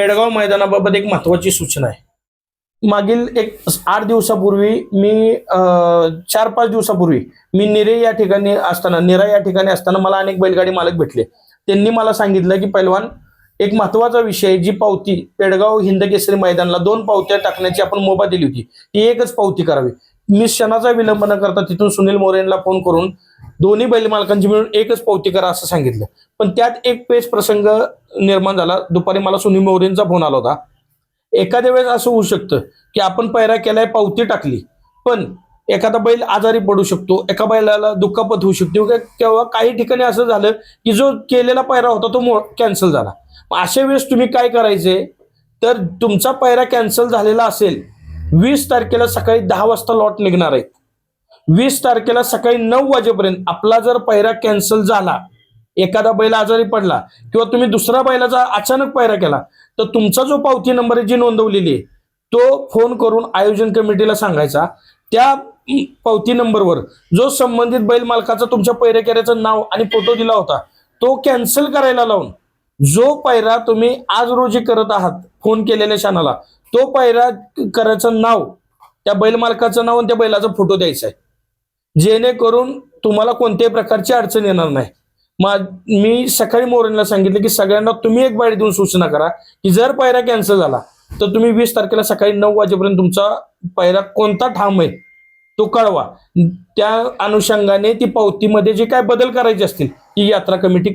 पेडगाव मैदानाबाबत एक महत्वाची सूचना आहे. मागील एक आठ दिवसापूर्वी मी अं, चार पाच दिवसापूर्वी मी निरे या ठिकाणी असताना निरा या ठिकाणी असताना मला अनेक बैलगाडी मालक भेटले. त्यांनी मला सांगितलं की पैलवान एक महत्त्वाचा विषय जी पावती पेडगाव हिंदकेसरी मैदानाला दोन पावत्या टाकण्याची आपण मोबा दिली होती. ती एकच पावती करावी. मी क्षणाचा विलंब न करता तिथून सुनील मोरेंना फोन करून दोन्ही बैल मालकांची मिळून एकच पावती करा असं सांगितलं. पण त्यात एक पेच प्रसंग निर्माण झाला. दुपारी मला सुनील मोरेंचा फोन आला होता. एखाद्या वेळेस असं होऊ शकतं की आपण पैरा केलाय पावती टाकली पण एखादा बैल आजारी पडू शकतो एका बैलाला दुखापत होऊ शकते किंवा- काही ठिकाणी असं झालं की जो केलेला पैरा होता तो कॅन्सल झाला. अशा वेळेस तुम्ही काय करायचे? तर तुमचा पैरा कॅन्सल झालेला असेल वीस तारखेला सकाळी दहा वाजता लॉट निघणार आहेत वीस तारखेला सकाळी नऊ वाजेपर्यंत आपला जर पहिरा कॅन्सल झाला एखादा बैल आजारी पडला किंवा तुम्ही दुसरा बैलाचा अचानक पायरा केला तर तुमचा जो पावती नंबर आहे जी नोंदवलेली आहे तो फोन करून आयोजन कमिटीला सांगायचा. त्या पावती नंबरवर जो संबंधित बैल मालकाचा तुमच्या पैरेकऱ्याचं नाव आणि फोटो दिला होता तो कॅन्सल करायला लावून जो पायरा तुम्ही आज रोजी करत आहात फोन केलेल्या क्षणाला तो पायरा करायचं नाव त्या बैल मालकाचं नाव आणि त्या बैलाचा फोटो द्यायचा आहे. जेणेकरून तुम्हाला कोणत्याही प्रकारची अडचण येणार नाही. मा मी सकाळी मोरेनला सांगितलं की सगळ्यांना तुम्ही एक बाईट देऊन सूचना करा की जर पायरा कॅन्सल झाला तर तुम्ही वीस तारखेला सकाळी नऊ वाजेपर्यंत तुमचा पायरा कोणता ठाम आहे तो कळवा. त्या अनुषंगाने ती पावतीमध्ये जे काय बदल करायचे असतील ती यात्रा कमिटी